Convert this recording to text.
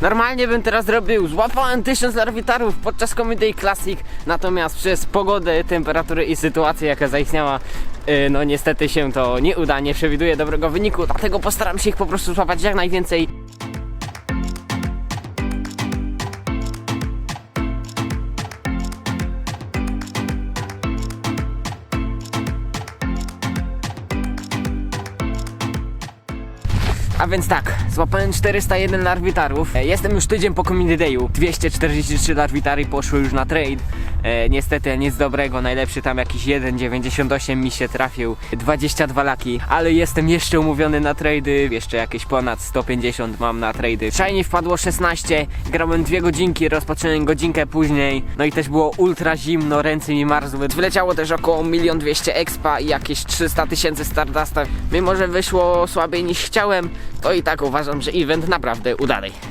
Normalnie bym teraz zrobił, złapałem 1000 larwitarów podczas Comedy Classic, natomiast przez pogodę, temperatury i sytuację jaka zaistniała, yy, no niestety się to nie uda, nie przewiduję dobrego wyniku, dlatego postaram się ich po prostu złapać jak najwięcej. A więc tak, złapałem 401 larwitarów. E, Jestem już tydzień po Comedy Dayu. 243 larwitary poszły już na trade. E, niestety nic dobrego, najlepszy tam jakiś 1,98 mi się trafił. 22 laki, ale jestem jeszcze umówiony na trady. Jeszcze jakieś ponad 150 mam na trady. Shiny wpadło 16, grałem dwie godzinki, rozpocząłem godzinkę później. No i też było ultra zimno, ręce mi marzły. Wleciało też około 1 200 expa i jakieś 300 tysięcy Stardasta. Mimo, że wyszło słabiej niż chciałem, to i tak uważam, że event naprawdę udany.